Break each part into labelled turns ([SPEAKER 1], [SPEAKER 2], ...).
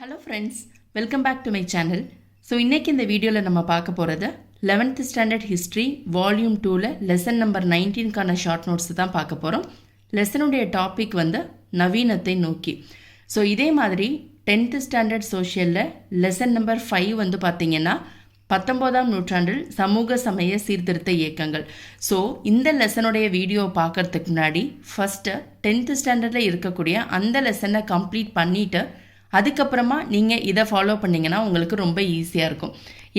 [SPEAKER 1] Hello friends welcome back to my channel so இன்றைக்கி இந்த வீடியோவில் நம்ம பார்க்க போகிறது லெவன்த் ஸ்டாண்டர்ட் ஹிஸ்ட்ரி வால்யூம் டூவில் லெசன் நம்பர் நைன்டீன்கான ஷார்ட் நோட்ஸ் தான் பார்க்க போகிறோம் லெசனுடைய டாபிக் வந்து நவீனத்தை நோக்கி. ஸோ இதே மாதிரி டென்த்து ஸ்டாண்டர்ட் சோஷியலில் லெசன் நம்பர் ஃபைவ் வந்து பார்த்தீங்கன்னா பத்தொம்போதாம் நூற்றாண்டில் சமூக சமய சீர்திருத்த இயக்கங்கள். ஸோ இந்த லெசனுடைய வீடியோ பார்க்கறதுக்கு முன்னாடி ஃபஸ்ட்டு டென்த்து ஸ்டாண்டர்டில் இருக்கக்கூடிய அந்த லெசனை கம்ப்ளீட் பண்ணிவிட்டு அதுக்கப்புறமா நீங்கள் இதை ஃபாலோ பண்ணிங்கன்னா உங்களுக்கு ரொம்ப ஈஸியாக இருக்கும்.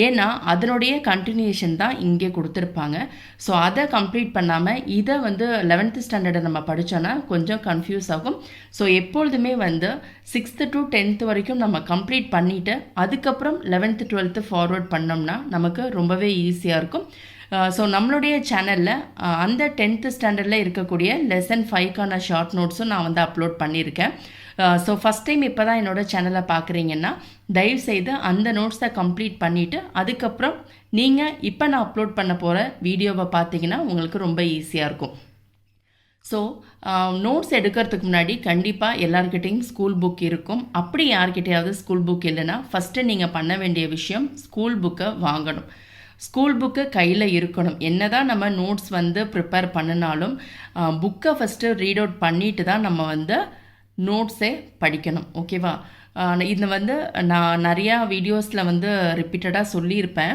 [SPEAKER 1] ஏன்னா அதனுடைய கண்டினியூஷன் தான் இங்கே கொடுத்துருப்பாங்க. ஸோ அதை கம்ப்ளீட் பண்ணாமல் இதை வந்து லெவன்த்து ஸ்டாண்டர்டை நம்ம படித்தோன்னா கொஞ்சம் கன்ஃபியூஸ் ஆகும். ஸோ எப்பொழுதுமே வந்து சிக்ஸ்த்து டு டென்த்து வரைக்கும் நம்ம கம்ப்ளீட் பண்ணிவிட்டு அதுக்கப்புறம் லெவன்த்து டுவெல்த்து ஃபார்வர்ட் பண்ணோம்னா நமக்கு ரொம்பவே ஈஸியாக இருக்கும். ஸோ நம்மளுடைய சேனலில் அந்த டென்த்து ஸ்டாண்டர்டில் இருக்கக்கூடிய லெசன் ஃபைவ்க்கான ஷார்ட் நோட்ஸும் நான் வந்து அப்லோட் பண்ணியிருக்கேன். ஸோ ஃபஸ்ட் டைம் இப்போ தான் என்னோடய சேனலை பார்க்குறீங்கன்னா தயவுசெய்து அந்த நோட்ஸை கம்ப்ளீட் பண்ணிவிட்டு அதுக்கப்புறம் நீங்கள் இப்போ நான் அப்லோட் பண்ண போகிற வீடியோவை பார்த்தீங்கன்னா உங்களுக்கு ரொம்ப ஈஸியாக இருக்கும். ஸோ நோட்ஸ் um, எடுக்கிறதுக்கு முன்னாடி கண்டிப்பாக எல்லாருக்கிட்டேயும் ஸ்கூல் புக் இருக்கும். அப்படி யார்கிட்டையாவது ஸ்கூல் புக் இல்லைன்னா ஃபஸ்ட்டு நீங்கள் பண்ண வேண்டிய விஷயம் ஸ்கூல் புக்கை வாங்கணும். ஸ்கூல் புக்கு கையில் இருக்கணும். என்ன தான் நம்ம நோட்ஸ் வந்து ப்ரிப்பேர் பண்ணினாலும் புக்கை ஃபஸ்ட்டு ரீட் அவுட் பண்ணிட்டு தான் நம்ம வந்து நோட்ஸே படிக்கணும் ஓகேவா இது வந்து நான் நிறையா வீடியோஸில் வந்து ரிப்பீட்டடாக சொல்லியிருப்பேன்.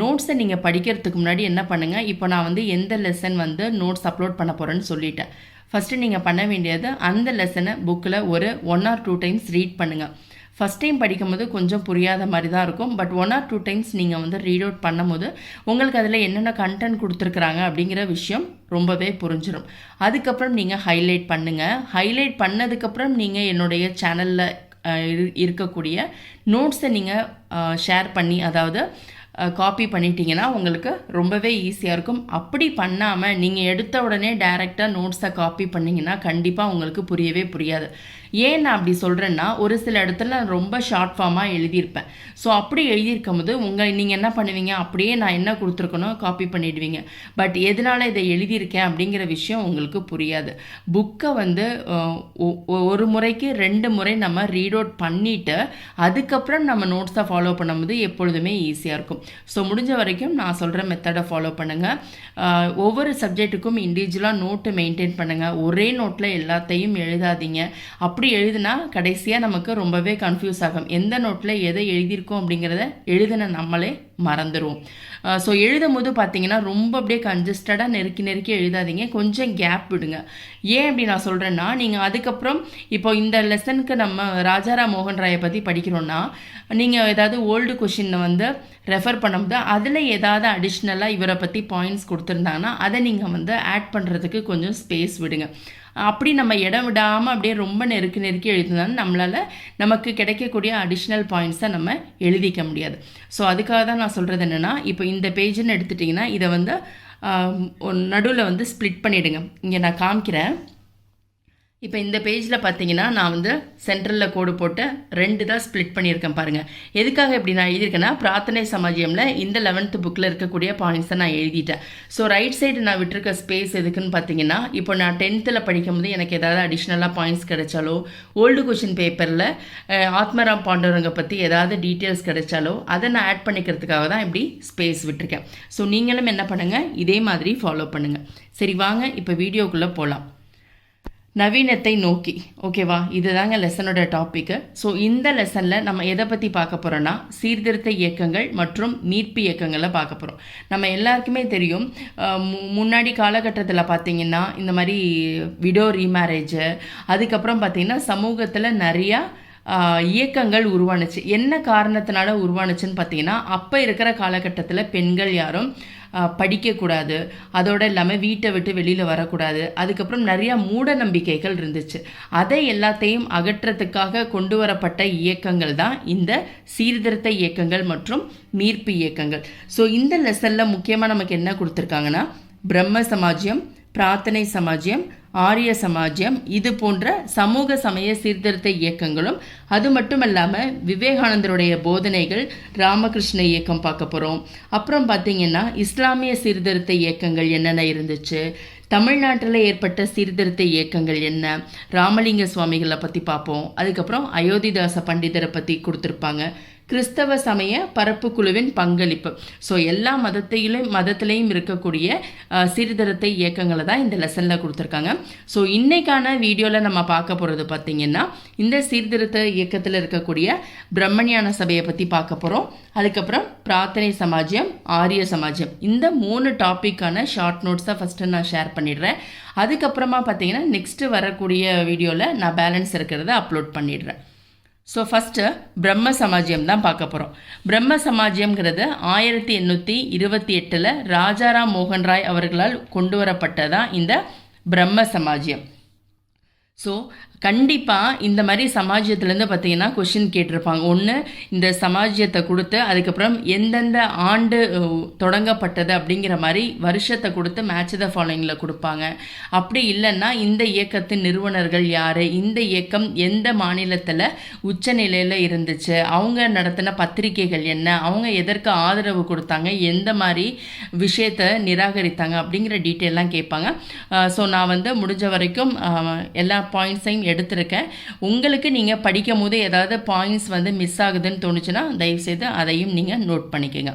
[SPEAKER 1] நோட்ஸை நீங்கள் படிக்கிறதுக்கு முன்னாடி என்ன பண்ணுங்கள் இப்போ நான் வந்து எந்த லெசன் வந்து நோட்ஸ் அப்லோட் பண்ண போகிறேன்னு சொல்லிட்டேன். ஃபஸ்ட்டு நீங்கள் பண்ண வேண்டியது அந்த லெசனை புக்கில் ஒரு one or two times read பண்ணுங்கள் ஃபஸ்ட் டைம் படிக்கும்போது கொஞ்சம் புரியாத மாதிரி தான் இருக்கும். But one or two times நீங்கள் வந்து ரீட் அவுட் பண்ணும்போது உங்களுக்கு அதில் என்னென்ன கண்டென்ட் கொடுத்துருக்குறாங்க அப்படிங்கிற விஷயம் ரொம்பவே புரிஞ்சிடும் அதுக்கப்புறம் நீங்கள் ஹைலைட் பண்ணுங்கள் ஹைலைட் பண்ணதுக்கப்புறம் நீங்கள் என்னுடைய சேனலில் இருக்கக்கூடிய நோட்ஸை நீங்கள் ஷேர் பண்ணி அதாவது காப்பி பண்ணிட்டீங்கன்னா உங்களுக்கு ரொம்பவே ஈஸியாக இருக்கும். அப்படி பண்ணாமல் நீங்கள் எடுத்த உடனே டைரெக்டாக நோட்ஸை காப்பி பண்ணிங்கன்னா கண்டிப்பாக உங்களுக்கு புரியவே புரியாது. ஏன் நான் அப்படி சொல்கிறேன்னா ஒரு சில இடத்துல நான் ரொம்ப ஷார்ட் ஃபார்மாக எழுதியிருப்பேன். ஸோ அப்படி எழுதியிருக்கும் போது உங்கள் நீங்கள் என்ன பண்ணுவீங்க? அப்படியே நான் என்ன கொடுத்துருக்கணும் காப்பி பண்ணிடுவீங்க. பட் எதனால் இதை எழுதியிருக்கேன் அப்படிங்கிற விஷயம் உங்களுக்கு புரியாது. புக்கை வந்து ஒரு முறைக்கு ரெண்டு முறை நம்ம ரீட் அவுட் பண்ணிவிட்டு அதுக்கப்புறம் நம்ம நோட்ஸை ஃபாலோ பண்ணும்போது எப்பொழுதுமே ஈஸியாக இருக்கும். ஸோ முடிஞ்ச வரைக்கும் நான் சொல்கிற மெத்தடை ஃபாலோ பண்ணுங்கள் ஒவ்வொரு சப்ஜெக்ட்டுக்கும் இண்டிவிஜுவலாக நோட்டு மெயின்டைன் பண்ணுங்கள் ஒரே நோட்டில் எல்லாத்தையும் எழுதாதீங்க. அப் அப்படி எழுதுனா கடைசியாக நமக்கு ரொம்பவே கன்ஃபியூஸ் ஆகும். எந்த நோட்டில் எதை எழுதியிருக்கோம் அப்படிங்கிறத எழுதின நம்மளே மறந்துடும் ஸோ எழுதும் போது பார்த்தீங்கன்னா ரொம்ப அப்படியே கன்ஜஸ்டடாக நெருக்கி நெருக்கி எழுதாதீங்க. கொஞ்சம் கேப் விடுங்க. ஏன் அப்படி நான் சொல்கிறேன்னா நீங்கள் அதுக்கப்புறம் இப்போ இந்த லெசனுக்கு நம்ம ராஜாராம் மோகன் ராயை பற்றி படிக்கிறோன்னா நீங்கள் ஏதாவது ஓல்டு கொஷினை வந்து ரெஃபர் பண்ணும்போது அதில் ஏதாவது அடிஷ்னலாக இவரை பற்றி பாயிண்ட்ஸ் கொடுத்துருந்தாங்கன்னா அதை நீங்கள் வந்து ஆட் பண்ணுறதுக்கு கொஞ்சம் ஸ்பேஸ் விடுங்க. அப்படி நம்ம இடம் விடாமல் அப்படியே ரொம்ப நெருக்கி நெருக்கி எழுதினாலும் நம்மளால் நமக்கு கிடைக்கக்கூடிய அடிஷ்னல் பாயிண்ட்ஸை நம்ம எழுதிக்க முடியாது. ஸோ அதுக்காக தான் நான் சொல்கிறது என்னென்னா இப்போ இந்த பேஜுன்னு எடுத்துட்டிங்கன்னா இதை வந்து நடுவில் வந்து ஸ்ப்ளிட் பண்ணிவிடுங்க இங்கே நான் காமிக்கிறேன். இப்போ இந்த பேஜில் பார்த்தீங்கன்னா நான் வந்து சென்ட்ரலில் கோடு போட்டு ரெண்டு தான் ஸ்ப்ளிட் பண்ணியிருக்கேன் பாருங்கள் எதுக்காக இப்படி நான் எழுதியிருக்கேன்னா பிரார்த்தனை சமாஜியமில் இந்த லெவன்த்து புக்கில் இருக்கக்கூடிய பாயிண்ட்ஸை நான் எழுதிட்டேன். ஸோ ரைட் சைடு நான் விட்டுருக்க ஸ்பேஸ் எதுக்குன்னு பார்த்தீங்கன்னா இப்போ நான் டென்த்தில் படிக்கும்போது எனக்கு ஏதாவது அடிஷ்னலாக பாயிண்ட்ஸ் கிடைச்சாலோ ஓல்டு கொஷின் பேப்பரில் ஆத்மராம் பாண்டவரங்க பற்றி ஏதாவது டீட்டெயில்ஸ் கிடைச்சாலோ அதை நான் ஆட் பண்ணிக்கிறதுக்காக தான் இப்படி ஸ்பேஸ் விட்டுருக்கேன். ஸோ நீங்களும் என்ன பண்ணுங்கள் இதே மாதிரி ஃபாலோ பண்ணுங்கள் சரி வாங்க இப்போ வீடியோக்குள்ளே போகலாம் நவீனத்தை நோக்கி. ஓகேவா இதுதாங்க லெசனோட டாப்பிக்கு ஸோ இந்த லெசனில் நம்ம எதை பற்றி பார்க்க போகிறோன்னா சீர்திருத்த இயக்கங்கள் மற்றும் மீட்பு இயக்கங்களை பார்க்க போகிறோம் நம்ம எல்லாருக்குமே தெரியும் முன்னாடி காலகட்டத்தில் பார்த்திங்கன்னா இந்த மாதிரி விடோ ரீமேரேஜு அதுக்கப்புறம் பார்த்திங்கன்னா சமூகத்தில் நிறையா இயக்கங்கள் உருவானுச்சு. என்ன காரணத்தினால உருவானுச்சுன்னு பார்த்தீங்கன்னா அப்போ இருக்கிற காலகட்டத்தில் பெண்கள் யாரும் படிக்கக்கூடாது. அதோடு இல்லாமல் வீட்டை விட்டு வெளியில் வரக்கூடாது. அதுக்கப்புறம் நிறையா மூட நம்பிக்கைகள் இருந்துச்சு. அதை எல்லாத்தையும் அகற்றத்துக்காக கொண்டு வரப்பட்ட இயக்கங்கள் தான் இந்த சீர்திருத்த இயக்கங்கள் மற்றும் மீட்பு இயக்கங்கள். ஸோ இந்த லெசனில் முக்கியமாக நமக்கு என்ன கொடுத்துருக்காங்கன்னா பிரம்ம சமாஜ்யம் பிரார்த்தனை சமாஜ்யம் ஆரிய சமாஜ்யம் இது போன்ற சமூக சமய சீர்திருத்த இயக்கங்களும் அது மட்டும் இல்லாமல் விவேகானந்தருடைய போதனைகள் ராமகிருஷ்ண இயக்கம் பார்க்க போகிறோம் அப்புறம் பார்த்தீங்கன்னா இஸ்லாமிய சீர்திருத்த இயக்கங்கள் என்னென்ன இருந்துச்சு? தமிழ்நாட்டில் ஏற்பட்ட சீர்திருத்த இயக்கங்கள் என்ன? ராமலிங்க சுவாமிகளை பற்றி பார்ப்போம். அதுக்கப்புறம் அயோத்திதாச பண்டிதரை பற்றி கொடுத்துருப்பாங்க. கிறிஸ்தவ சமய பரப்பு குழுவின் பங்களிப்பு. ஸோ எல்லா மதத்திலும் மதத்திலையும் இருக்கக்கூடிய சீர்திருத்த இயக்கங்களை தான் இந்த லெசனில் கொடுத்துருக்காங்க. ஸோ இன்றைக்கான வீடியோவில் நம்ம பார்க்க போகிறது பார்த்திங்கன்னா இந்த சீர்திருத்த இயக்கத்தில் இருக்கக்கூடிய பிரம்மணியான சபையை பற்றி பார்க்க போகிறோம் அதுக்கப்புறம் பிரார்த்தனை சமாஜம் ஆரிய சமாஜம் இந்த மூணு டாப்பிக்கான ஷார்ட் நோட்ஸை ஃபஸ்ட்டு நான் ஷேர் பண்ணிடுறேன். அதுக்கப்புறமா பார்த்தீங்கன்னா நெக்ஸ்ட்டு வரக்கூடிய வீடியோவில் நான் பேலன்ஸ் இருக்கிறத அப்லோட் பண்ணிடுறேன். ஸோ ஃபஸ்ட்டு பிரம்ம சமாஜியம் தான் பார்க்க போகிறோம் பிரம்ம சமாஜியம்ங்கிறது ஆயிரத்தி எண்ணூற்றி இருபத்தி எட்டில் ராஜாராம் மோகன் ராய் அவர்களால் கொண்டு வரப்பட்டதான் இந்த பிரம்ம சமாஜியம் ஸோ கண்டிப்பாக இந்த மாதிரி சமாஜ்யத்துலேருந்து பார்த்தீங்கன்னா கொஷின் கேட்டிருப்பாங்க. ஒன்று இந்த சமாஜ்யத்தை கொடுத்து அதுக்கப்புறம் எந்தெந்த ஆண்டு தொடங்கப்பட்டது அப்படிங்கிற மாதிரி வருஷத்தை கொடுத்து மேட்ச் த ஃபாலோயிங்கில் கொடுப்பாங்க. அப்படி இல்லைன்னா இந்த இயக்கத்தின் நிறுவனர்கள் யார்? இந்த இயக்கம் எந்த மாநிலத்தில் உச்சநிலையில் இருந்துச்சு? அவங்க நடத்தின பத்திரிகைகள் என்ன? அவங்க எதற்கு ஆதரவு கொடுத்தாங்க? எந்த மாதிரி விஷயத்தை நிராகரித்தாங்க? அப்படிங்கிற டீட்டெயிலாம் கேட்பாங்க. ஸோ நான் வந்து முடிஞ்ச வரைக்கும் எல்லா பாயிண்ட்ஸையும் எடுத்திருக்கேன். உங்களுக்கு நீங்கள் படிக்கும் போது ஏதாவது பாயிண்ட்ஸ் வந்து மிஸ் ஆகுதுன்னு தோணுச்சுன்னா தயவுசெய்து அதையும் நீங்கள் நோட் பண்ணிக்கோங்க.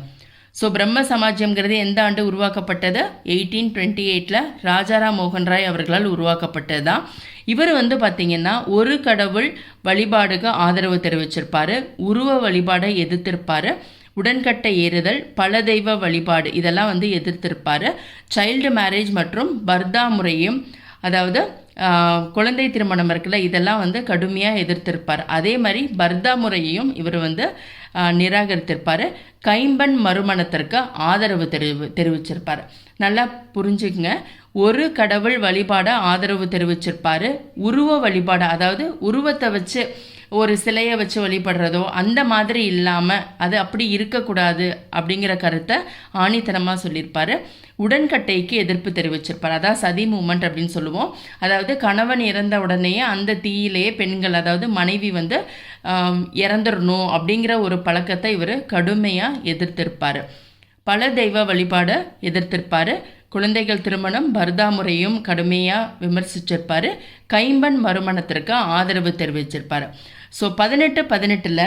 [SPEAKER 1] ஸோ பிரம்ம சமாஜம்ங்கிறது எந்த ஆண்டு உருவாக்கப்பட்டது? எயிட்டீன் டுவெண்ட்டி எயிட்டில் ராஜாராம் மோகன் ராய் அவர்களால் உருவாக்கப்பட்டது தான் இவர் வந்து பார்த்தீங்கன்னா ஒரு கடவுள் வழிபாடுக்கு ஆதரவு தெரிவிச்சிருப்பார் உருவ வழிபாடை எதிர்த்திருப்பாரு உடன்கட்டை ஏறுதல் பல தெய்வ வழிபாடு இதெல்லாம் வந்து எதிர்த்திருப்பார். சைல்டு மேரேஜ் மற்றும் பர்தா முறையும் அதாவது குழந்தை திருமணம் இருக்குல்ல இதெல்லாம் வந்து கடுமையாக எதிர்த்திருப்பார். அதே மாதிரி பர்தா முறையையும் இவர் வந்து நிராகரித்திருப்பார். கைம்பன் மறுமணத்திற்கு ஆதரவு தெரிவி தெரிவிச்சிருப்பார். நல்லா புரிஞ்சுக்குங்க. ஒரு கடவுள் வழிபாட ஆதரவு தெரிவிச்சிருப்பார். உருவ வழிபாடு அதாவது உருவத்தை வச்சு ஒரு சிலையை வச்சு வழிபடுறதோ அந்த மாதிரி இல்லாமல் அது அப்படி இருக்கக்கூடாது அப்படிங்கிற கருத்தை ஆணித்தனமாக சொல்லியிருப்பார். உடன்கட்டைக்கு எதிர்ப்பு தெரிவிச்சிருப்பார். அதான் சதி மூமெண்ட் அப்படின்னு சொல்லுவோம். அதாவது கணவன் இறந்த உடனேயே அந்த தீயிலேயே பெண்கள் அதாவது மனைவி வந்து இறந்துடணும் அப்படிங்கிற ஒரு பழக்கத்தை இவர் கடுமையாக எதிர்த்திருப்பார். பல தெய்வ வழிபாடை எதிர்த்திருப்பார். குழந்தைகள் திருமணம் பர்தா முறையும் கடுமையாக விமர்சிச்சிருப்பார். கைம்பன் மறுமணத்திற்கு ஆதரவு தெரிவிச்சிருப்பார். ஸோ பதினெட்டு பதினெட்டில்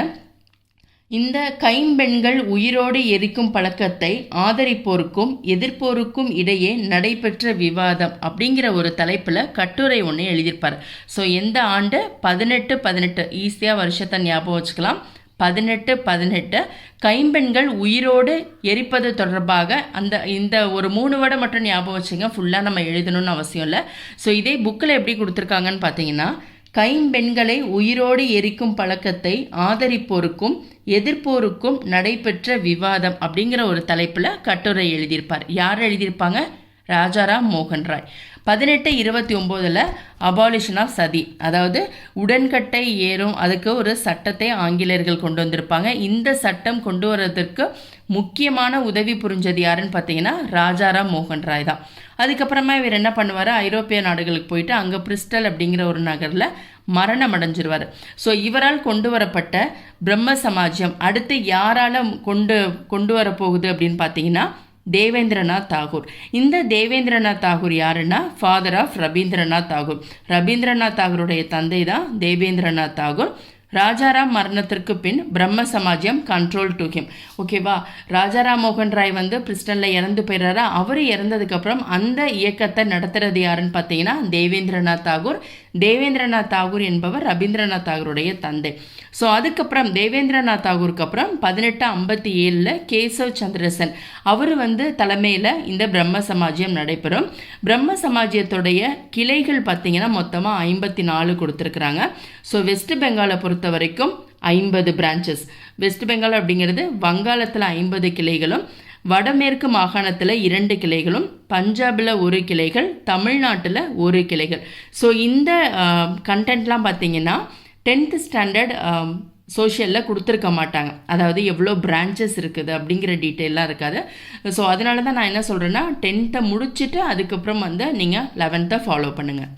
[SPEAKER 1] இந்த கைம்பெண்கள் உயிரோடு எரிக்கும் பழக்கத்தை ஆதரிப்போருக்கும் எதிர்ப்போருக்கும் இடையே நடைபெற்ற விவாதம் அப்படிங்கிற ஒரு தலைப்பில் கட்டுரை ஒன்று எழுதியிருப்பார். ஸோ எந்த ஆண்டு? பதினெட்டு பதினெட்டு. ஈஸியாக வருஷத்தை ஞாபகம் வச்சுக்கலாம். பதினெட்டு பதினெட்டு. கைம்பெண்கள் உயிரோடு எரிப்பது தொடர்பாக அந்த இந்த ஒரு மூணு வடை மட்டும் ஞாபகம் வச்சுங்க. ஃபுல்லாக நம்ம எழுதணும்னு அவசியம் இல்லை. ஸோ இதே புக்கில் எப்படி கொடுத்துருக்காங்கன்னு பார்த்தீங்கன்னா கைம்பெண்களை உயிரோடு எரிக்கும் பழக்கத்தை ஆதரிப்போருக்கும் எதிர்ப்போருக்கும் நடைபெற்ற விவாதம் அப்படிங்கிற ஒரு தலைப்பில் கட்டுரை எழுதியிருப்பார். யார் எழுதியிருப்பாங்க? ராஜாராம் மோகன் ராய். பதினெட்டு இருபத்தி ஒம்போதில் அபாலிஷன் ஆஃப் சதி. அதாவது உடன்கட்டை ஏறும் அதுக்கு ஒரு சட்டத்தை ஆங்கிலேயர்கள் கொண்டு வந்திருப்பாங்க. இந்த சட்டம் கொண்டு வர்றதுக்கு முக்கியமான உதவி புரிஞ்சது யாருன்னு பார்த்தீங்கன்னா ராஜாராம் மோகன் ராய் தான். அதுக்கப்புறமா இவர் என்ன பண்ணுவார்? ஐரோப்பிய நாடுகளுக்கு போயிட்டு அங்கே பிரிஸ்டல் அப்படிங்கிற ஒரு நகரில் மரணம் அடைஞ்சிருவார். ஸோ இவரால் கொண்டு வரப்பட்ட பிரம்ம சமாஜம் அடுத்து யாரால் கொண்டு கொண்டு வரப்போகுது அப்படின்னு பார்த்தீங்கன்னா தேவேந்திரநாத் தாகூர். இந்த தேவேந்திரநாத் தாகூர் யாருன்னா? Father of Rabindranath Tagore. Rabindranath தாகூருடைய தந்தை தான் தேவேந்திரநாத் தாகூர். ராஜாராம் மரணத்திற்கு பின் பிரம்ம சமாஜம் கண்ட்ரோல் டு ஹிம் ஓகேவா ராஜாராம் மோகன் ராய் வந்து பிரிஸ்டனில் இறந்து போயிடுறாரா? அவர் இறந்ததுக்கப்புறம் அந்த இயக்கத்தை நடத்துறது யாருன்னு பார்த்தீங்கன்னா தேவேந்திரநாத் தாகூர். தேவேந்திரநாத் தாகூர் என்பவர் ரவீந்திரநாத் தாகூருடைய தந்தை. ஸோ அதுக்கப்புறம் தேவேந்திரநாத் தாகூருக்கு அப்புறம் பதினெட்டு ஐம்பத்தி ஏழில் கேசவ் சந்திரசன். அவர் வந்து தலைமையில் இந்த பிரம்ம சமாஜ்யம் நடைபெறும். பிரம்ம சமாஜ்யத்துடைய கிளைகள் பார்த்தீங்கன்னா மொத்தமாக ஐம்பத்தி நாலு கொடுத்துருக்குறாங்க. ஸோ வெஸ்ட் பெங்காலை பொறுத்த வரைக்கும் ஐம்பது பிரான்ச்சஸ் வெஸ்ட் பெங்கால் அப்படிங்கிறது வங்காளத்தில் ஐம்பது கிளைகளும் வடமேற்கு மாகாணத்தில் இரண்டு கிளைகளும் பஞ்சாபில் ஒரு கிளைகள் தமிழ்நாட்டில் ஒரு கிளைகள். ஸோ இந்த கண்டென்ட்லாம் பார்த்தீங்கன்னா டென்த்து ஸ்டாண்டர்ட் சோஷியலில் கொடுத்துருக்க மாட்டாங்க. அதாவது எவ்வளோ பிரான்ச்சஸ் இருக்குது அப்படிங்கிற டீட்டெயிலாம் இருக்காது. ஸோ அதனால தான் நான் என்ன சொல்கிறேன்னா டென்த்தை முடிச்சுட்டு அதுக்கப்புறம் வந்து நீங்கள் லெவன்த்தை ஃபாலோ பண்ணுங்கள்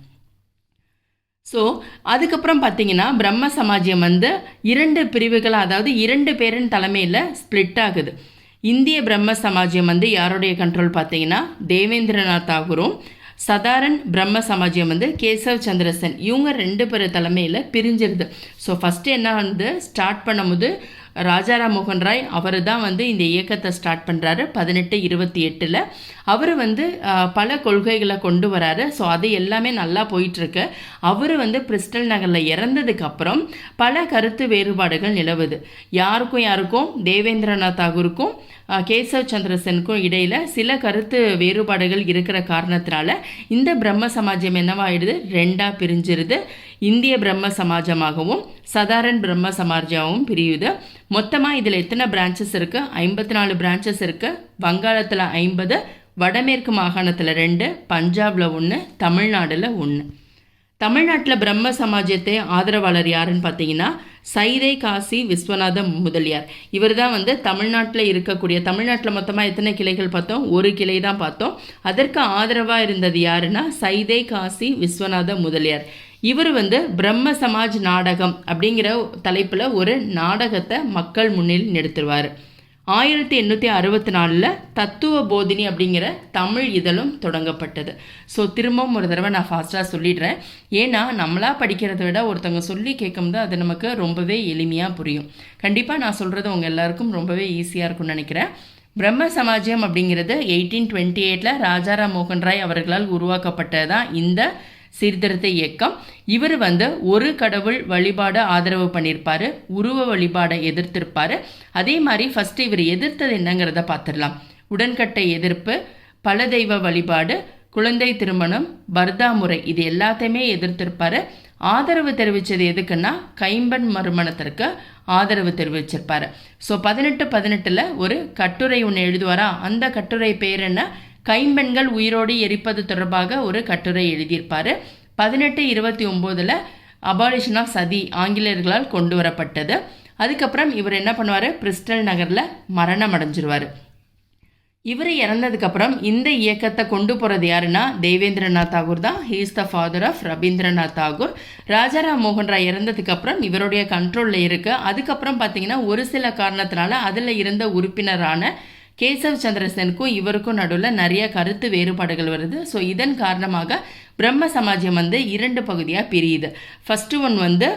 [SPEAKER 1] ஸோ அதுக்கப்புறம் பார்த்தீங்கன்னா பிரம்ம சமாஜ்யம் வந்து இரண்டு பிரிவுகள் அதாவது இரண்டு பேரின் தலைமையில் ஸ்ப்ளிட் ஆகுது. இந்திய பிரம்ம சமாஜ்யம் வந்து யாருடைய கண்ட்ரோல் பார்த்தீங்கன்னா தேவேந்திரநாத் தாகூரும் சதாரன் பிரம்ம சமாஜம் வந்து கேசவ் சந்திரசன். இவங்க ரெண்டு பேர் தலைமையில் பிரிஞ்சிருது. ஸோ ஃபஸ்ட்டு என்ன வந்து ஸ்டார்ட் பண்ணும்போது ராஜாராம் மோகன் ராய் அவர் தான் வந்து இந்த இயக்கத்தை ஸ்டார்ட் பண்ணுறாரு பதினெட்டு இருபத்தி எட்டில் அவர் வந்து பல கொள்கைகளை கொண்டு வராரு. ஸோ அது எல்லாமே நல்லா போயிட்டுருக்கு. அவர் வந்து பிரிஸ்டல் நகரில் இறந்ததுக்கப்புறம் பல கருத்து வேறுபாடுகள் நிலவுது. யாருக்கும் யாருக்கும் தேவேந்திரநாத் தாகூருக்கும் கேசவ் சந்திரசனுக்கும் இடையில் சில கருத்து வேறுபாடுகள் இருக்கிற காரணத்தினால இந்த பிரம்ம சமாஜம் என்னவாயிடுது? ரெண்டாக பிரிஞ்சிருது. இந்திய பிரம்ம சமாஜமாகவும் சதாரன் பிரம்ம சமாஜமாகவும் பிரியுது. மொத்தமாக இதில் எத்தனை பிரான்ச்சஸ் இருக்குது ஐம்பத்தி நாலு பிரான்ச்சஸ் இருக்குது வங்காளத்தில் ஐம்பது வடமேற்கு மாகாணத்தில் ரெண்டு பஞ்சாபில் ஒன்று தமிழ்நாடில் ஒன்று தமிழ்நாட்டில் பிரம்ம சமாஜத்தை ஆதரவாளர் யாருன்னு பார்த்தீங்கன்னா சைதை காசி விஸ்வநாத முதலியார். இவர் தான் வந்து தமிழ்நாட்டில் இருக்கக்கூடிய தமிழ்நாட்டில் மொத்தமாக எத்தனை கிளைகள் பார்த்தோம்? ஒரு கிளை தான் பார்த்தோம். அதற்கு ஆதரவாக இருந்தது யாருன்னா சைதை காசி விஸ்வநாத முதலியார். இவர் வந்து பிரம்ம சமாஜ் நாடகம் அப்படிங்கிற தலைப்பில் ஒரு நாடகத்தை மக்கள் முன்னில் நிறுத்துவார். ஆயிரத்தி எண்ணூற்றி அறுபத்தி நாலில் தத்துவ போதினி அப்படிங்கிற தமிழ் இதழும் தொடங்கப்பட்டது. ஸோ திரும்பவும் ஒரு தடவை நான் ஃபாஸ்ட்டாக சொல்லிடுறேன். ஏன்னா நம்மளாக படிக்கிறத விட ஒருத்தவங்க சொல்லி கேட்கும்போது அது நமக்கு ரொம்பவே எளிமையாக புரியும். கண்டிப்பாக நான் சொல்கிறது உங்கள் எல்லாருக்கும் ரொம்பவே ஈஸியாக இருக்கும்னு நினைக்கிறேன். பிரம்ம சமாஜம் அப்படிங்கிறது எயிட்டீன் டுவெண்ட்டி எயிட்டில் ராஜாராம் மோகன் ராய் அவர்களால் உருவாக்கப்பட்டதான் இந்த சீர்திருத்த இயக்கம். இவர் வந்து ஒரு கடவுள் வழிபாடு ஆதரவு பண்ணியிருப்பார் உருவ வழிபாடை எதிர்த்திருப்பார். அதே மாதிரி ஃபஸ்ட்டு இவர் எதிர்த்தது என்னங்கிறத பார்த்துடலாம் உடன்கட்டை எதிர்ப்பு பல தெய்வ வழிபாடு குழந்தை திருமணம் பர்தா முறை இது எல்லாத்தையுமே எதிர்த்திருப்பாரு. ஆதரவு தெரிவித்தது எதுக்குன்னா கைம்பன் மறுமணத்திற்கு ஆதரவு தெரிவிச்சிருப்பார். ஸோ பதினெட்டு பதினெட்டில் ஒரு கட்டுரை ஒன்று எழுதுவாரா? அந்த கட்டுரை பேர் என்ன? கைம்பெண்கள் உயிரோடு எரிப்பது தொடர்பாக ஒரு கட்டுரை எழுதியிருப்பார். பதினெட்டு இருபத்தி ஒம்போதில் அபாலிஷன் ஆஃப் சதி ஆங்கிலேயர்களால் கொண்டு வரப்பட்டது. அதுக்கப்புறம் இவர் என்ன பண்ணுவார்? பிரிஸ்டல் நகரில் மரணம் அடைஞ்சிருவார். இவர் இறந்ததுக்கப்புறம் இந்த இயக்கத்தை கொண்டு போகிறது யாருன்னா தேவேந்திரநாத் தாகூர் தான். He's the father of Rabindranath Tagore. Rajaram மோகன் ராய் இறந்ததுக்கப்புறம் இவருடைய கண்ட்ரோலில் இருக்குது அதுக்கப்புறம் பார்த்தீங்கன்னா ஒரு சில காரணத்தினால அதில் இருந்த உறுப்பினரான கேசவ் சந்திரசனுக்கும் இவருக்கும் நடுவில் நிறைய கருத்து வேறுபாடுகள் வருது. ஸோ இதன் காரணமாக பிரம்ம சமாஜம் வந்து இரண்டு பகுதியாக பிரியுது. ஃபஸ்ட்டு ஒன் வந்து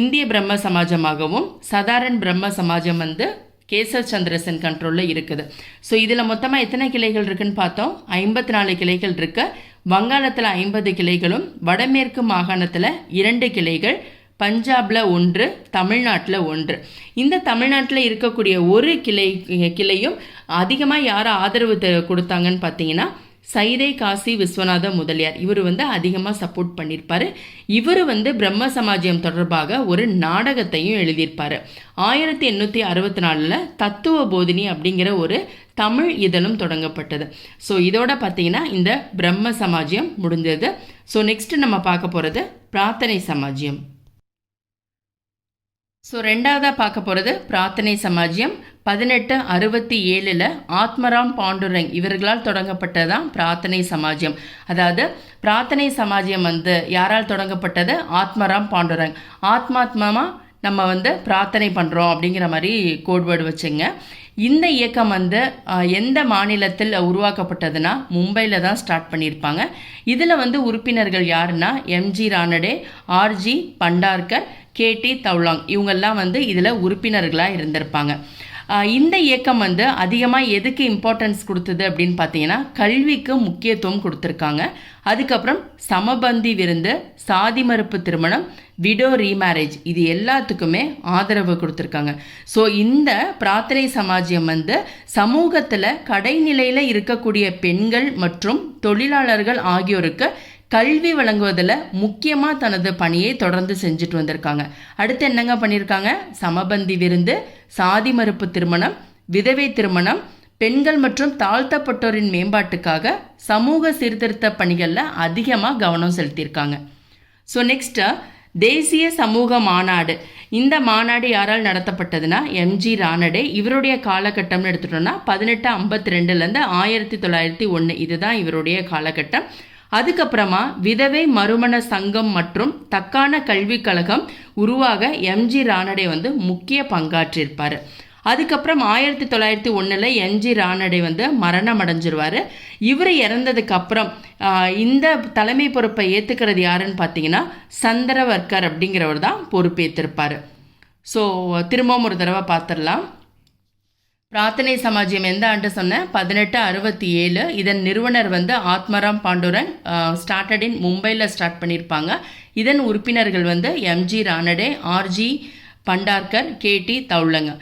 [SPEAKER 1] இந்திய பிரம்ம சமாஜமாகவும் சதாரன் பிரம்ம சமாஜம் வந்து கேசவ் சந்திரசன் கண்ட்ரோலில் இருக்குது. ஸோ இதில் மொத்தமாக எத்தனை கிளைகள் இருக்குன்னு பார்த்தோம்? ஐம்பத்தி நாலு கிளைகள் இருக்கு. வங்காளத்தில் ஐம்பது கிளைகளும் வடமேற்கு மாகாணத்தில் இரண்டு கிளைகள் பஞ்சாப்ல ஒன்று தமிழ்நாட்டில் ஒன்று. இந்த தமிழ்நாட்டில் இருக்கக்கூடிய ஒரு கிளை கிளையும் அதிகமாக யார் ஆதரவு கொடுத்தாங்கன்னு பார்த்தீங்கன்னா சைதை காசி விஸ்வநாத முதலியார். இவர் வந்து அதிகமாக சப்போர்ட் பண்ணியிருப்பார் இவர் வந்து பிரம்ம சமாஜம் தொடர்பாக ஒரு நாடகத்தையும் எழுதியிருப்பார். ஆயிரத்தி எண்ணூற்றி அறுபத்தி நாலில் தத்துவ போதினி அப்படிங்கிற ஒரு தமிழ் இதழும் தொடங்கப்பட்டது. ஸோ இதோட பார்த்தீங்கன்னா இந்த பிரம்ம சமாஜ்யம் முடிஞ்சது. ஸோ நெக்ஸ்ட் நம்ம பார்க்க போகிறது பிரார்த்தனை சமாஜ்யம் ஸோ ரெண்டாவதாக பார்க்க போகிறது பிரார்த்தனை சமாஜ்யம். பதினெட்டு அறுபத்தி ஏழில் ஆத்மராம் பாண்டுரங் இவர்களால் தொடங்கப்பட்டதான் பிரார்த்தனை சமாஜ்யம். அதாவது பிரார்த்தனை சமாஜ்யம் வந்து யாரால் தொடங்கப்பட்டது? ஆத்மராம் பாண்டுரங். ஆத்மாத்மமாக நம்ம வந்து பிரார்த்தனை பண்ணுறோம் அப்படிங்கிற மாதிரி கோட்வேர்டு வச்சுங்க. இந்த இயக்கம் வந்து எந்த மாநிலத்தில் உருவாக்கப்பட்டதுன்னா மும்பையில் தான் ஸ்டார்ட் பண்ணியிருப்பாங்க. இதில் வந்து உறுப்பினர்கள் யாருன்னா M G Ranade R G Bhandarkar K T Telang இவங்கெல்லாம் வந்து இதில் உறுப்பினர்களாக இருந்திருப்பாங்க. இந்த இயக்கம் வந்து அதிகமாக எதுக்கு இம்பார்ட்டன்ஸ் கொடுத்தது அப்படின்னு பார்த்தீங்கன்னா கல்விக்கு முக்கியத்துவம் கொடுத்துருக்காங்க. அதுக்கப்புறம் சமபந்தி விருந்து சாதி மறுப்பு திருமணம் விடோ ரீமேரேஜ் இது எல்லாத்துக்குமே ஆதரவு கொடுத்துருக்காங்க. ஸோ இந்த பிரார்த்தனை சமாஜ்யம் வந்து சமூகத்தில் கடைநிலையில் இருக்கக்கூடிய பெண்கள் மற்றும் தொழிலாளர்கள் ஆகியோருக்கு கல்வி வழங்குவதில் முக்கியமாக தனது பணியை தொடர்ந்து செஞ்சுட்டு வந்திருக்காங்க. அடுத்து என்னங்க பண்ணியிருக்காங்க சமபந்தி விருந்து சாதி மறுப்பு திருமணம் விதவை திருமணம் பெண்கள் மற்றும் தாழ்த்தப்பட்டோரின் மேம்பாட்டுக்காக சமூக சீர்திருத்த பணிகளில் அதிகமாக கவனம் செலுத்தியிருக்காங்க. ஸோ நெக்ஸ்ட்டு தேசிய சமூக மாநாடு. இந்த மாநாடு யாரால் நடத்தப்பட்டதுன்னா எம்ஜி ரானடே இவருடைய காலகட்டம்னு எடுத்துட்டோம்னா பதினெட்டு ஐம்பத்தி ரெண்டுலேருந்து ஆயிரத்தி தொள்ளாயிரத்தி ஒன்று இதுதான் இவருடைய காலகட்டம். அதுக்கப்புறமா விதவை மறுமண சங்கம் மற்றும் தக்கான கல்விக் கழகம் உருவாக எம்ஜி ராணடே வந்து முக்கிய பங்காற்றியிருப்பார். அதுக்கப்புறம் ஆயிரத்தி தொள்ளாயிரத்தி ஒன்றில் எம்ஜி ராணடே வந்து மரணம் அடைஞ்சிருவார் இவர் இறந்ததுக்கப்புறம் இந்த தலைமை பொறுப்பை ஏற்றுக்கிறது யாருன்னு பார்த்தீங்கன்னா சந்திரவர்கர் அப்படிங்கிறவர் தான் பொறுப்பேற்றிருப்பார் ஸோ திரும்பவும் ஒரு தடவை பார்த்துடலாம் பிரார்த்தனை சமாஜ்யம் எந்த ஆண்டு சொன்னேன்? பதினெட்டு அறுபத்தி ஏழு இதன் நிறுவனர் வந்து ஆத்மராம் பாண்டுரன். ஸ்டார்டட் இன் மும்பையில் ஸ்டார்ட் பண்ணியிருப்பாங்க இதன் உறுப்பினர்கள் வந்து M G Ranade R G Bhandarkar K T தவுளங்க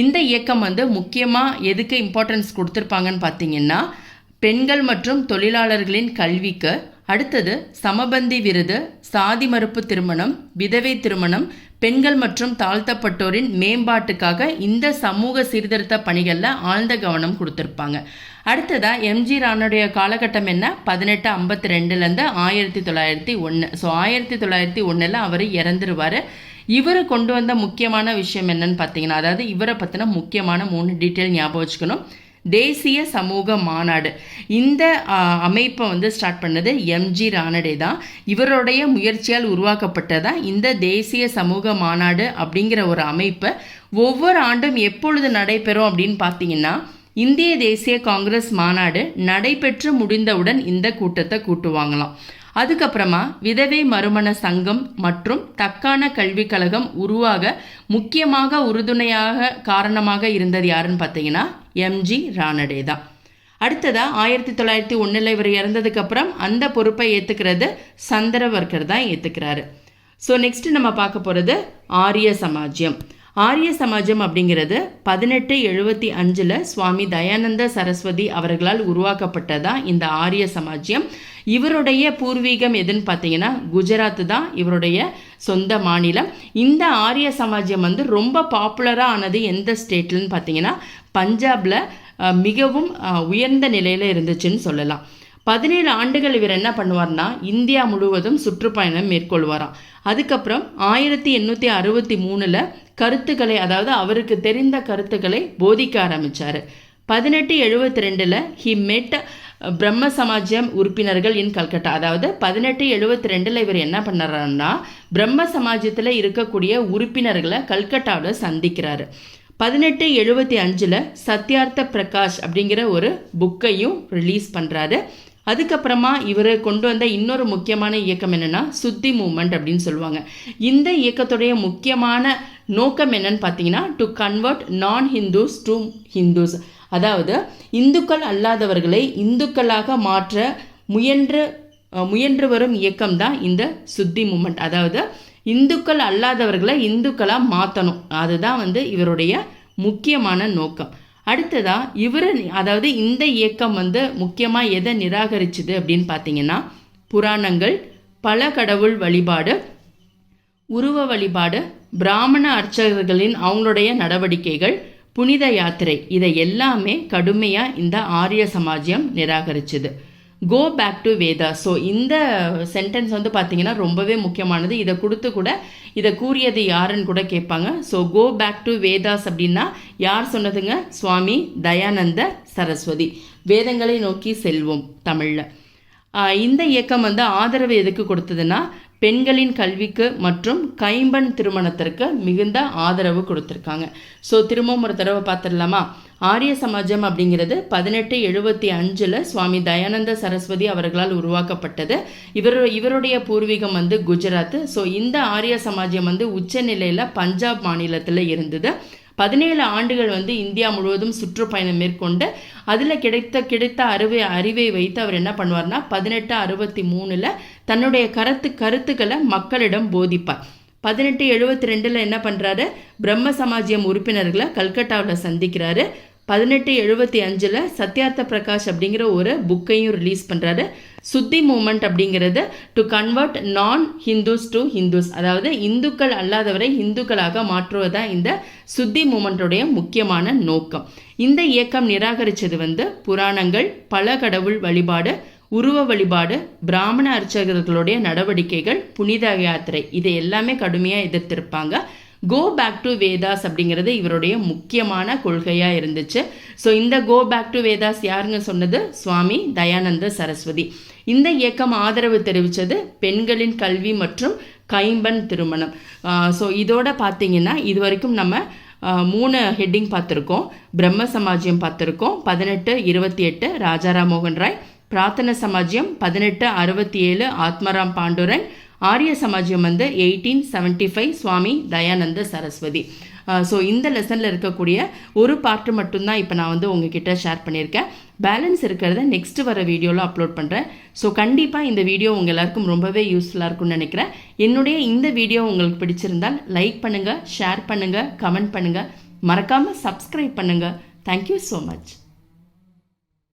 [SPEAKER 1] இந்த இயக்கம் வந்து முக்கியமாக எதுக்கு இம்பார்ட்டன்ஸ் கொடுத்துருப்பாங்கன்னு பார்த்தீங்கன்னா பெண்கள் மற்றும் தொழிலாளர்களின் கல்விக்கு அடுத்தது சமபந்தி விருது சாதி மறுப்பு திருமணம் விதவை திருமணம் பெண்கள் மற்றும் தாழ்த்தப்பட்டோரின் மேம்பாட்டுக்காக இந்த சமூக சீர்திருத்த பணிகளில் ஆழ்ந்த கவனம் கொடுத்துருப்பாங்க. அடுத்ததாக எம்ஜி ராணுடைய காலகட்டம் என்ன? பதினெட்டு ஐம்பத்தி ரெண்டுலேருந்து ஆயிரத்தி தொள்ளாயிரத்தி ஒன்று ஸோ ஆயிரத்தி தொள்ளாயிரத்தி ஒன்றில் அவர் இறந்துருவார். இவர் கொண்டு வந்த முக்கியமான விஷயம் என்னன்னு பார்த்தீங்கன்னா அதாவது இவரை பற்றின முக்கியமான மூணு டீட்டெயில் ஞாபகம் வச்சுக்கணும். தேசிய சமூக மாநாடு. இந்த அமைப்பை வந்து ஸ்டார்ட் பண்ணது எம்ஜி ரானடே தான். இவருடைய முயற்சியால் உருவாக்கப்பட்டதான் இந்த தேசிய சமூக மாநாடு அப்படிங்கிற ஒரு அமைப்பை. ஒவ்வொரு ஆண்டும் எப்பொழுது நடைபெறும் அப்படின்னு பார்த்தீங்கன்னா இந்திய தேசிய காங்கிரஸ் மாநாடு நடைபெற்று முடிந்தவுடன் இந்த கூட்டத்தை கூட்டுவாங்களாம். அதுக்கப்புறமா விதவை மறுமண சங்கம் மற்றும் தக்கான கல்விக் கழகம் உருவாக முக்கியமாக உறுதுணையாக காரணமாக இருந்தது யாருன்னு பார்த்தீங்கன்னா எம்ஜி ராணடே தான். அடுத்ததாக ஆயிரத்தி தொள்ளாயிரத்தி ஒன்றில் இவர் இறந்ததுக்கப்புறம் அந்த பொறுப்பை ஏற்றுக்கிறது சந்திரவர்கர் தான் ஏற்றுக்கிறாரு ஸோ நெக்ஸ்ட் நம்ம பார்க்க போகிறது ஆரிய சமாஜ்யம். ஆரிய சமாஜம் அப்படிங்கிறது பதினெட்டு எழுபத்தி அஞ்சில் சுவாமி தயானந்த சரஸ்வதி அவர்களால் உருவாக்கப்பட்டதா இந்த ஆரிய சமாஜ்யம். இவருடைய பூர்வீகம் எதுன்னு பார்த்தீங்கன்னா குஜராத் தான் இவருடைய சொந்த மாநிலம். இந்த ஆரிய சமாஜம் வந்து ரொம்ப பாப்புலராக ஆனது எந்த ஸ்டேட்லன்னு பார்த்தீங்கன்னா பஞ்சாபில் மிகவும் உயர்ந்த நிலையில் இருந்துச்சுன்னு சொல்லலாம். பதினேழு ஆண்டுகள் இவர் என்ன பண்ணுவார்னா இந்தியா முழுவதும் சுற்றுப்பயணம் மேற்கொள்வாராம். அதுக்கப்புறம் ஆயிரத்தி எண்ணூற்றி அறுபத்தி மூணில் கருத்துக்களை அதாவது அவருக்கு தெரிந்த கருத்துக்களை போதிக்க ஆரம்பித்தார் பதினெட்டு எழுபத்தி ரெண்டில் ஹி மெட் பிரம்ம சமாஜம் உறுப்பினர்கள் இன் கல்கட்டா அதாவது பதினெட்டு எழுபத்தி ரெண்டில் இவர் என்ன பண்ணுறாருன்னா பிரம்ம சமாஜத்தில் இருக்கக்கூடிய உறுப்பினர்களை கல்கட்டாவில் சந்திக்கிறாரு. பதினெட்டு எழுபத்தி அஞ்சில் சத்யார்த்த பிரகாஷ் அப்படிங்கிற ஒரு புக்கையும் ரிலீஸ் பண்ணுறாரு அதுக்கப்புறமா இவர் கொண்டு வந்த இன்னொரு முக்கியமான இயக்கம் என்னென்னா சுத்தி மூமெண்ட் அப்படின்னு சொல்லுவாங்க. இந்த இயக்கத்துடைய முக்கியமான நோக்கம் என்னன்னு பார்த்தீங்கன்னா to convert non Hindus to Hindus அதாவது இந்துக்கள் அல்லாதவர்களை இந்துக்களாக மாற்ற முயன்று முயன்று வரும் இயக்கம் தான் இந்த சுத்தி மூமெண்ட் அதாவது இந்துக்கள் அல்லாதவர்களை இந்துக்களாக மாற்றணும் அதுதான் வந்து இவருடைய முக்கியமான நோக்கம். அடுத்ததா இவர் அதாவது இந்த இயக்கம் வந்து முக்கியமாக எதை நிராகரிச்சுது அப்படின்னு பார்த்தீங்கன்னா புராணங்கள் பல கடவுள் வழிபாடு உருவ வழிபாடு பிராமண அர்ச்சகர்களின் அவங்களுடைய நடவடிக்கைகள் புனித யாத்திரை இதை எல்லாமே கடுமையாக இந்த Arya Samajam நிராகரிச்சுது. Go back to Veda so இந்த சென்டென்ஸ் வந்து பார்த்தீங்கன்னா ரொம்பவே முக்கியமானது. இதை கொடுத்து கூட இதை கூறியது யாருன்னு கூட கேட்பாங்க. So go back to Vedas அப்படின்னா யார் சொன்னதுங்க? சுவாமி தயானந்த சரஸ்வதி. வேதங்களை நோக்கி செல்வோம் தமிழில். இந்த இயக்கம் வந்து ஆதரவு எதுக்கு கொடுத்ததுன்னா பெண்களின் கல்விக்கு மற்றும் கைம்பன் திருமணத்திற்கு மிகுந்த ஆதரவு கொடுத்துருக்காங்க. ஸோ திரும்பவும் ஒரு தடவை பார்த்துடலாமா? ஆரிய சமாஜம் அப்படிங்கிறது பதினெட்டு எழுபத்தி அஞ்சில் சுவாமி தயானந்த சரஸ்வதி அவர்களால் உருவாக்கப்பட்டது. இவர் இவருடைய பூர்வீகம் வந்து குஜராத். ஸோ இந்த ஆரிய சமாஜம் வந்து உச்சநிலையில் பஞ்சாப் மாநிலத்தில் இருந்தது. பதினேழு ஆண்டுகள் வந்து இந்தியா முழுவதும் சுற்றுப்பயணம் மேற்கொண்டு அதில் கிடைத்த கிடைத்த அறிவை அறிவை வைத்து அவர் என்ன பண்ணுவார்னா பதினெட்டு அறுபத்தி மூணில் தன்னுடைய கருத்து கருத்துக்களை மக்களிடம் போதிப்பார். பதினெட்டு எழுபத்தி ரெண்டில் என்ன பண்ணுறாரு பிரம்ம சமாஜியம் உறுப்பினர்களை கல்கட்டாவில் சந்திக்கிறாரு. பதினெட்டு எழுபத்தி அஞ்சில் சத்யார்த்த பிரகாஷ் அப்படிங்கிற ஒரு புக்கையும் ரிலீஸ் பண்ணுறாரு சுத்தி மூமெண்ட் அப்படிங்கிறது to convert non Hindus to Hindus அதாவது இந்துக்கள் அல்லாதவரை இந்துக்களாக மாற்றுவதான் இந்த சுத்தி மூமெண்ட்டுடைய முக்கியமான நோக்கம். இந்த இயக்கம் நிராகரித்தது வந்து புராணங்கள் பல கடவுள் வழிபாடு உருவ வழிபாடு பிராமண அர்ச்சகர்களுடைய நடவடிக்கைகள் புனித யாத்திரை இதை எல்லாமே கடுமையாக எதிர்த்திருப்பாங்க. கோ பேக் டு வேதாஸ் அப்படிங்கிறது இவருடைய முக்கியமான கொள்கையாக இருந்துச்சு. ஸோ இந்த கோ பேக் டு வேதாஸ் யாருங்க சொன்னது? சுவாமி தயானந்த சரஸ்வதி. இந்த இயக்கம் ஆதரவு தெரிவித்தது பெண்களின் கல்வி மற்றும் கைம்பன் திருமணம். ஸோ இதோட பார்த்தீங்கன்னா இது வரைக்கும் நம்ம மூணு ஹெட்டிங் பார்த்துருக்கோம். பிரம்ம சமாஜ்யம் பார்த்துருக்கோம். பதினெட்டு இருபத்தி எட்டு ராஜாராம் மோகன் ராய். பிரார்த்தன சமாஜ்யம் பதினெட்டு அறுபத்தி ஏழு ஆத்மராம் பாண்டுரன். ஆரிய சமாஜ்யம் வந்து eighteen seventy five Swami Dayananda Saraswati. So இந்த லெசனில் இருக்கக்கூடிய ஒரு பார்ட்டு மட்டும்தான் இப்போ நான் வந்து உங்ககிட்ட ஷேர் பண்ணியிருக்கேன். பேலன்ஸ் இருக்கிறத நெக்ஸ்ட்டு வர வீடியோவில் அப்லோட் பண்ணுறேன் ஸோ கண்டிப்பாக இந்த வீடியோ உங்கள் எல்லாருக்கும் ரொம்பவே யூஸ்ஃபுல்லாக இருக்கும்னு நினைக்கிறேன். என்னுடைய இந்த வீடியோ உங்களுக்கு பிடிச்சிருந்தால் லைக் பண்ணுங்கள் ஷேர் பண்ணுங்கள் கமெண்ட் பண்ணுங்கள் மறக்காமல் சப்ஸ்கிரைப் பண்ணுங்கள் தேங்க்யூ ஸோ மச்